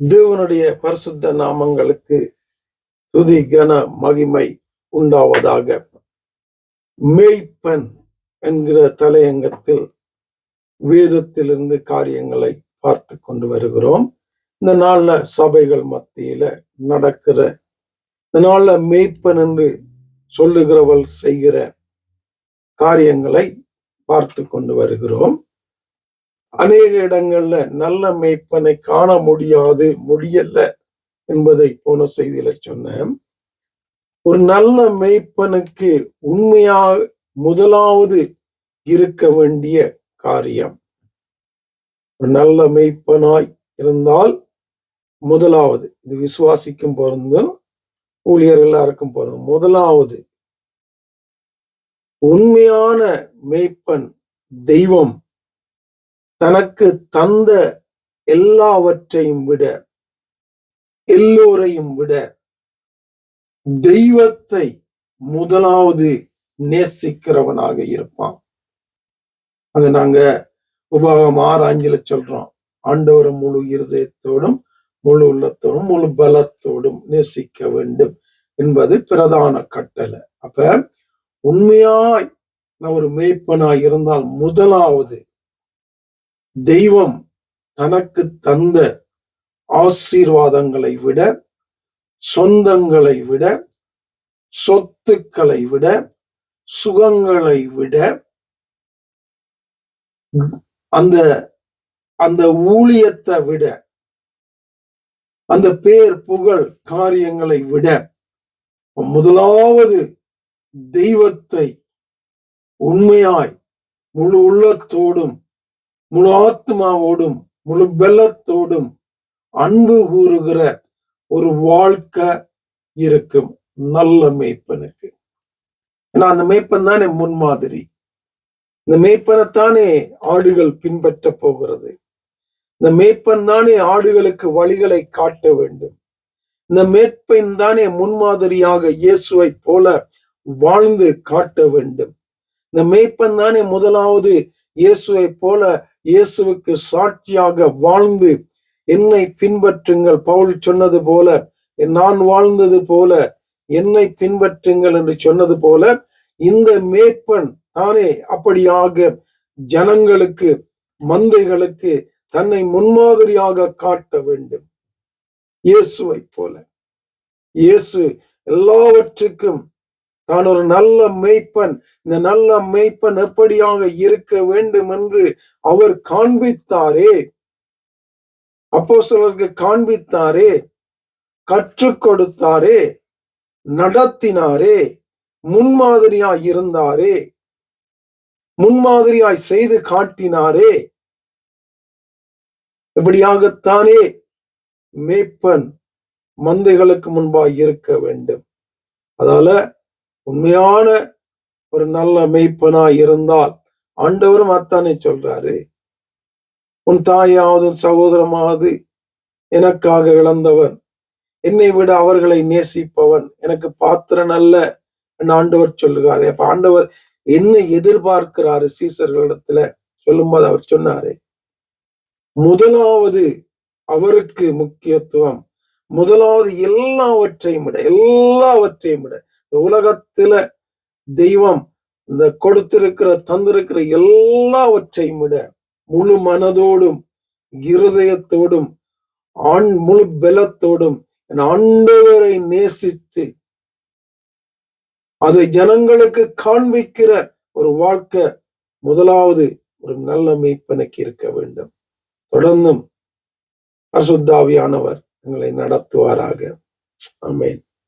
தேவனுடைய பரிசுத்த நாமங்களுக்கு துதி கன மகிமை உண்டாவதாக. மேய்ப்பன் என்கிற தலையங்கத்தில் வேதத்திலிருந்து காரியங்களை பார்த்து கொண்டு வருகிறோம். இந்த நாள்ல சபைகள் மத்தியில நடக்கிற இந்த நாள்ல மேய்ப்பன் என்று சொல்லுகிறவள் செய்கிற காரியங்களை பார்த்து கொண்டு வருகிறோம். அநேக இடங்கள்ல நல்ல மேய்ப்பனை காண முடியாது முடியல என்பதை போன செய்தியில சொன்னேன். ஒரு நல்ல மேய்ப்பனுக்கு உண்மையாக முதலாவது இருக்க வேண்டிய காரியம் ஒரு நல்ல மெய்ப்பனாய் இருந்தால் முதலாவது இது விசுவாசிக்கும் பொருந்தும் ஊழியர் எல்லாருக்கும் பொருந்தும் முதலாவது உண்மையான மெய்ப்பன் தெய்வம் தனக்கு தந்த எல்லாவற்றையும் விட எல்லோரையும் விட தெய்வத்தை முதலாவது நேசிக்கிறவனாக இருப்பான். அங்க நாங்க உபாகம் ஆறு அஞ்சுல சொல்றோம். ஆண்டவரை முழு இருதயத்தோடும் முழு உள்ளத்தோடும் முழு பலத்தோடும் நேசிக்க வேண்டும் என்பது பிரதான கட்டளை. அப்ப உண்மையாய் நான் ஒரு மெய்ப்பனாய் இருந்தால் முதலாவது தெய்வம் தனக்கு தந்த ஆசீர்வாதங்களை விட சொந்தங்களை விட சொத்துக்களை விட சுகங்களை விட அந்த அந்த ஊழியத்தை விட அந்த பேர் புகழ் காரியங்களை விட முதலாவது தெய்வத்தை உண்மையாய் முழு உள்ளத்தோடும் முழு ஆத்மாவோடும் முழு பலத்தோடும் அன்பு கூறுகிற ஒரு வாழ்க்கை இருக்கும். நல்ல மேய்ப்பனுக்கு. ஏன்னா அந்த மேய்ப்பன் தானே முன்மாதிரி. இந்த மேய்ப்பனைத்தானே ஆடுகள் பின்பற்ற போகிறது. இந்த மேய்ப்பன் தானே ஆடுகளுக்கு வழிகளை காட்ட வேண்டும். இந்த மேற்பன் தானே முன்மாதிரியாக இயேசுவை போல வாழ்ந்து காட்ட வேண்டும். இந்த மேய்ப்பன் தானே முதலாவது இயேசுவை போல இயேசுவுக்கு சாட்சியாக வாழ்ந்து என்னை பின்பற்றுங்கள். பவுல் சொன்னது போல நான் வாழ்ந்தது போல என்னை பின்பற்றுங்கள் என்று சொன்னது போல இந்த மேற்பன் தானே அப்படியாக ஜனங்களுக்கு மந்தைகளுக்கு தன்னை முன்மாதிரியாக காட்ட வேண்டும். இயேசுவை போல. இயேசு எல்லாவற்றுக்கும் தான் ஒரு நல்ல மெய்ப்பன். இந்த நல்ல மெய்ப்பன் எப்படியாக இருக்க வேண்டும் என்று அவர் காண்பித்தாரே. அப்போ சிலருக்கு காண்பித்தாரே கற்றுக் கொடுத்தாரே நடத்தினாரே முன்மாதிரியாய் இருந்தாரே முன்மாதிரியாய் செய்து காட்டினாரே. இப்படியாகத்தானே மேய்ப்பன் மந்தைகளுக்கு முன்பாய் இருக்க வேண்டும். அதால உண்மையான ஒரு நல்ல மெய்ப்பனா இருந்தால் ஆண்டவரும் அத்தானே சொல்றாரு உன் தாயாவது சகோதரமாவது எனக்காக இழந்தவன். என்னை விட அவர்களை நேசிப்பவன். எனக்கு பாத்திரன் அல்ல ஆண்டவர் சொல்லுகிறாரு. அப்ப ஆண்டவர் என்ன எதிர்பார்க்கிறாரு சீசர்களிடத்துல? சொல்லும்போது அவர் சொன்னாரு முதலாவது அவருக்கு முக்கியத்துவம். முதலாவது எல்லாவற்றையும் விட எல்லாவற்றையும் விட இந்த உலகத்துல தெய்வம் இந்த கொடுத்திருக்கிற தந்திருக்கிற எல்லாவற்றையும் விட முழு மனதோடும் இருதயத்தோடும் ஆண் முழு பலத்தோடும் என் ஆண்டவரை நேசித்து அதை ஜனங்களுக்கு காண்பிக்கிற ஒரு வாழ்க்கை முதலாவது ஒரு நல்ல மெய்ப்பனுக்கு இருக்க வேண்டும். தொடர்ந்தும் அசுத்தாவியானவர் எங்களை நடத்துவாராக. அமேன்